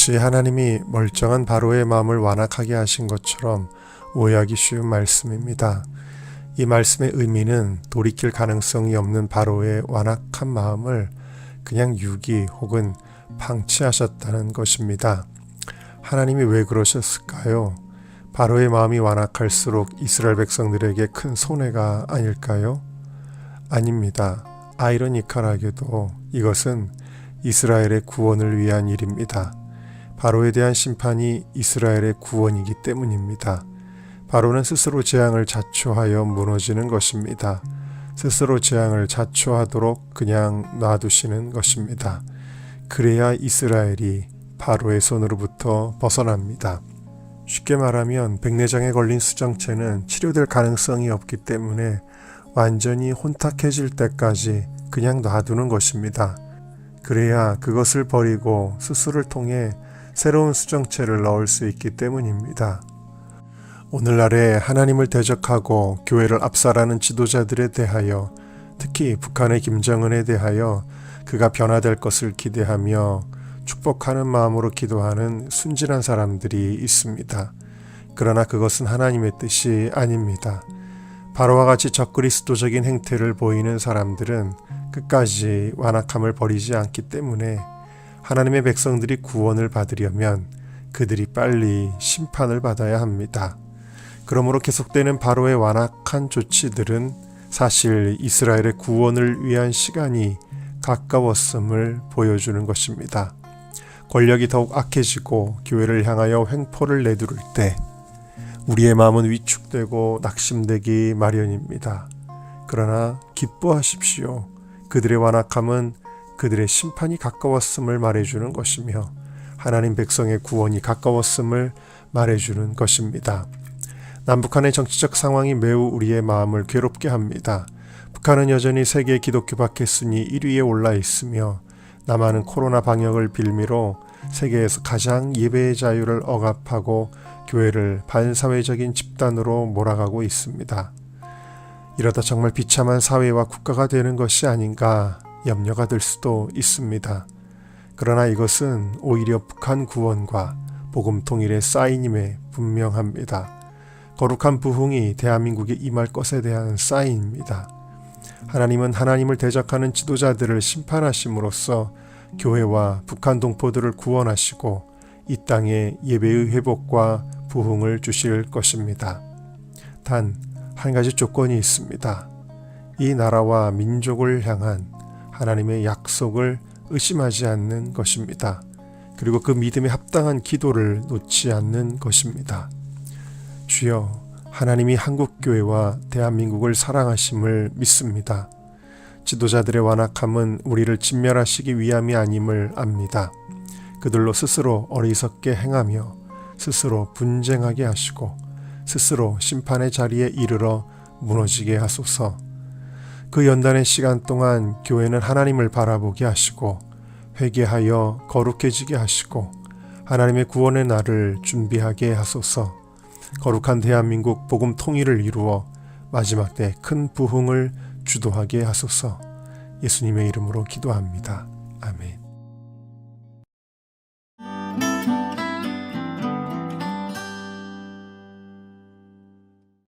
마치 하나님이 멀쩡한 바로의 마음을 완악하게 하신 것처럼 오해하기 쉬운 말씀입니다. 이 말씀의 의미는 돌이킬 가능성이 없는 바로의 완악한 마음을 그냥 유기 혹은 방치하셨다는 것입니다. 하나님이 왜 그러셨을까요? 바로의 마음이 완악할수록 이스라엘 백성들에게 큰 손해가 아닐까요? 아닙니다. 아이러니컬하게도 이것은 이스라엘의 구원을 위한 일입니다. 바로에 대한 심판이 이스라엘의 구원이기 때문입니다. 바로는 스스로 재앙을 자초하여 무너지는 것입니다. 스스로 재앙을 자초하도록 그냥 놔두시는 것입니다. 그래야 이스라엘이 바로의 손으로부터 벗어납니다. 쉽게 말하면 백내장에 걸린 수정체는 치료될 가능성이 없기 때문에 완전히 혼탁해질 때까지 그냥 놔두는 것입니다. 그래야 그것을 버리고 수술을 통해 새로운 수정체를 넣을 수 있기 때문입니다. 오늘날에 하나님을 대적하고 교회를 압살하는 지도자들에 대하여 특히 북한의 김정은에 대하여 그가 변화될 것을 기대하며 축복하는 마음으로 기도하는 순진한 사람들이 있습니다. 그러나 그것은 하나님의 뜻이 아닙니다. 바로와 같이 적그리스도적인 행태를 보이는 사람들은 끝까지 완악함을 버리지 않기 때문에 하나님의 백성들이 구원을 받으려면 그들이 빨리 심판을 받아야 합니다. 그러므로 계속되는 바로의 완악한 조치들은 사실 이스라엘의 구원을 위한 시간이 가까웠음을 보여주는 것입니다. 권력이 더욱 악해지고 교회를 향하여 횡포를 내두를 때 우리의 마음은 위축되고 낙심되기 마련입니다. 그러나 기뻐하십시오. 그들의 완악함은 그들의 심판이 가까웠음을 말해주는 것이며 하나님 백성의 구원이 가까웠음을 말해주는 것입니다. 남북한의 정치적 상황이 매우 우리의 마음을 괴롭게 합니다. 북한은 여전히 세계 기독교 박해 순위 1위에 올라 있으며 남한은 코로나 방역을 빌미로 세계에서 가장 예배의 자유를 억압하고 교회를 반사회적인 집단으로 몰아가고 있습니다. 이러다 정말 비참한 사회와 국가가 되는 것이 아닌가 염려가 될 수도 있습니다. 그러나 이것은 오히려 북한 구원과 복음 통일의 사인임에 분명합니다. 거룩한 부흥이 대한민국에 임할 것에 대한 사인입니다. 하나님은 하나님을 대적하는 지도자들을 심판하심으로써 교회와 북한 동포들을 구원하시고 이 땅에 예배의 회복과 부흥을 주실 것입니다. 단 한 가지 조건이 있습니다. 이 나라와 민족을 향한 하나님의 약속을 의심하지 않는 것입니다. 그리고 그 믿음에 합당한 기도를 놓지 않는 것입니다. 주여, 하나님이 한국교회와 대한민국을 사랑하심을 믿습니다. 지도자들의 완악함은 우리를 진멸하시기 위함이 아님을 압니다. 그들로 스스로 어리석게 행하며 스스로 분쟁하게 하시고 스스로 심판의 자리에 이르러 무너지게 하소서. 그 연단의 시간 동안 교회는 하나님을 바라보게 하시고 회개하여 거룩해지게 하시고 하나님의 구원의 날을 준비하게 하소서. 거룩한 대한민국 복음 통일을 이루어 마지막 때 큰 부흥을 주도하게 하소서. 예수님의 이름으로 기도합니다. 아멘.